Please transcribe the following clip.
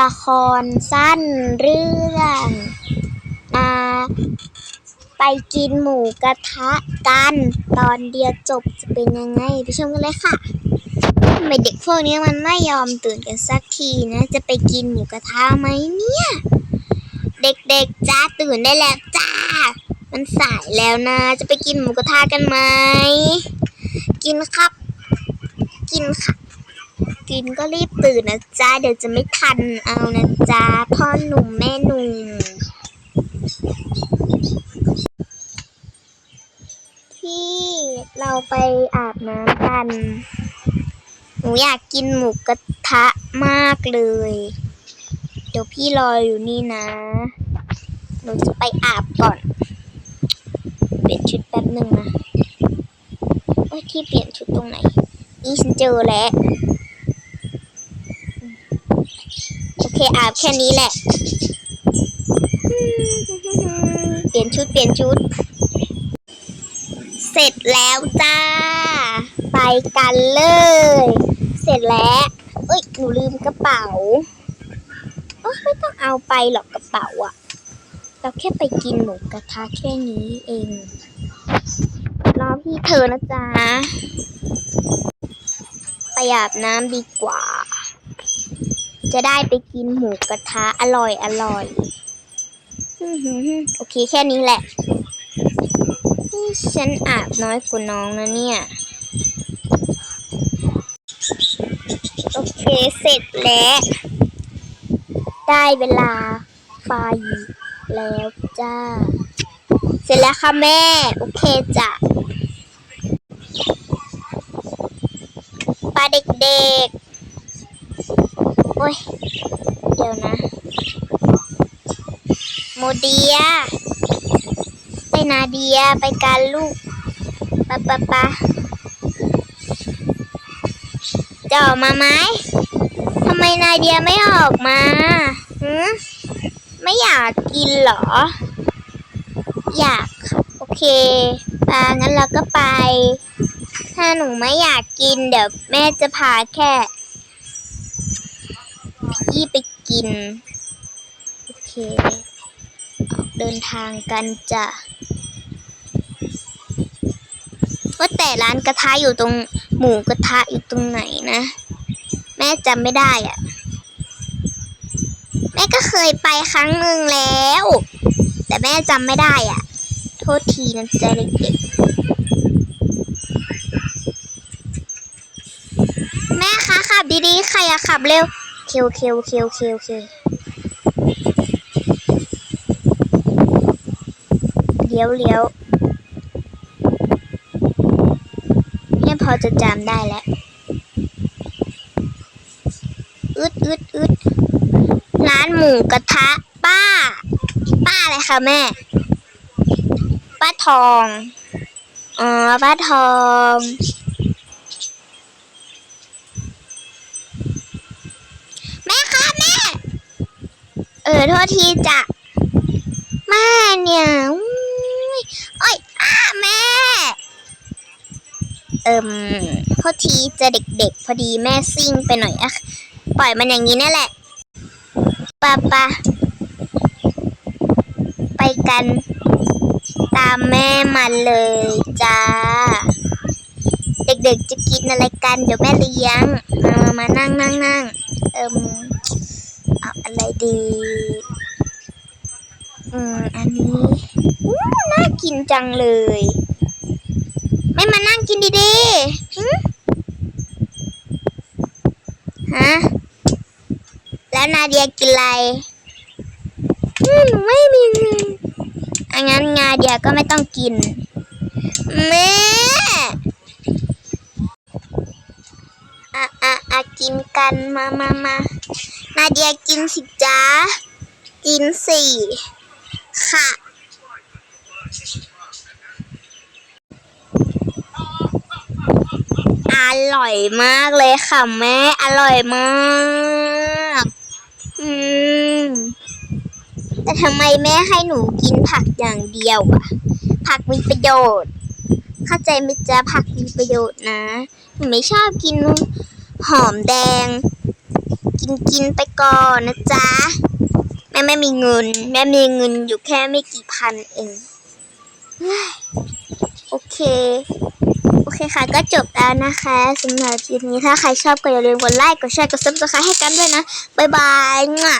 ละครสั้นเรื่องอ่าไปกินหมูกระทะกัน ตอนเดียวจบจะเป็นยังไง ไปชมกันเลยค่ะทำไมเด็กพวกนี้มันไม่ยอมตื่นกันสักทีนะ จะไปกินหมูกระทะไหมเนี่ย เด็กๆจ้าตื่นได้แล้วจ้า มันสายแล้วนะ จะไปกินหมูกระทะกันไหม กินครับ กินค่ะ กินก็รีบตื่นนะจ๊ะ เดี๋ยวจะไม่ทันเอานะจ๊ะ พ่อหนุ่มแม่หนุ่มที่เราไปอาบน้ำกัน หนูอยากกินหมูกระทะมากเลย เดี๋ยวพี่รออยู่นี่นะ หนูจะไปอาบก่อน เปลี่ยนชุดแป๊บหนึ่งนะเอ้ยที่เปลี่ยนชุดตรงไหน นี่ฉันเจอแล้ว โอเคอาบแค่นี้แหละ เปลี่ยนชุดเปลี่ยนชุด เสร็จแล้วจ้า ไปกันเลย เสร็จแล้วเอ้ยหนูลืมกระเป๋าโอ้ไม่ต้องเอาไปหรอกกระเป๋าอะเราแค่ไปกินหมูกระทะแค่นี้เองรอพี่เธอนะจ๊ะไปอาบน้ำดีกว่า จะได้ไปกินหมูกระทะอร่อยอร่อยอื้อหือโอเคแค่นี้แหละนี่ฉันอาบน้อยกว่าน้องนะเนี่ย โอเคเสร็จแล้ว ได้เวลาไฟแล้วจ้า เสร็จแล้วค่ะแม่ โอเคจ้ะปลาเด็กๆโอ้ย เดี๋ยวนะ โมเดีย ไปนาเดียไปกันลูกปะปะปะจะออกมาไหมทำไมนาเดียไม่ออกมาหืมไม่อยากกินเหรอ อยากค่ะโอเคปางั้นเราก็ไป ถ้าหนูไม่อยากกินเดี๋ยวแม่จะพาแค่ พี่ไปกิน โอเคออกเดินทางกันจ้ะว่าแต่ร้านกระทะอยู่ตรงหมูกระทะอยู่ตรงไหนนะ แม่จำไม่ได้อะแม่ก็เคยไปครั้งหนึ่งแล้ว แต่แม่จำไม่ได้อะ โทษทีนะจ๊ะเด็กๆแม่คะขับดีๆ ใครอะขับเร็ว เควเควเควเควเคเลี้ยวเลี้ยวแม่พอจะจำได้แล้ว อึดอึดอึดร้านหมูกระทะ ป้า ป้าอะไรคะแม่ ป้าทอง อ๋อ ป้าทอง แม่คะแม่ เออ โทษทีจ้ะแม่เนี่ยอุ๊ยโอ้ยอ้าแม่ เอิมโทษทีจะเด็กๆ พอดีแม่ซิ่งไปหน่อยอะปล่อยมันอย่างนี้นั่นแหละปะปะไปกัน ตามแม่มาเลยจ้า เด็กๆจะกินอะไรกัน เดี๋ยวแม่เลี้ยงเอามานั่งนั่งนั่งเอิมเอ ดี อืม อันนี้อู้น่ากินจังเลย ไม่มานั่งกินดีๆหึฮะ แล้วนาเดียกินอะไรอืมหนูไม่มีงินอังั้นนาเดียก็ไม่ต้องกิน แม่อะอะอะกินกันมามามา นาเดียกินสิจ้า กินสิค่ะ อร่อยมากเลยค่ะแม่ อร่อยมาก อืม แต่ทำไมแม่ให้หนูกินผักอย่างเดียวอะผักมีประโยชน์ เข้าใจไหมจ๊ะผักมีประโยชน์นะ หนูไม่ชอบกินหอมแดง กินกินๆไปก่อนนะจ๊ะ แม่ไม่มีเงิน แม่มีเงินอยู่แค่ไม่กี่พันเอง โอเค โอเคค่ะ ก็จบแล้วนะคะสำหรับคลิปนี้ถ้าใครชอบก็อย่าลืมกดไลค์ กดแชร์ กดซับสไครต์ให้กันด้วยนะ บ๊ายบายง่ะ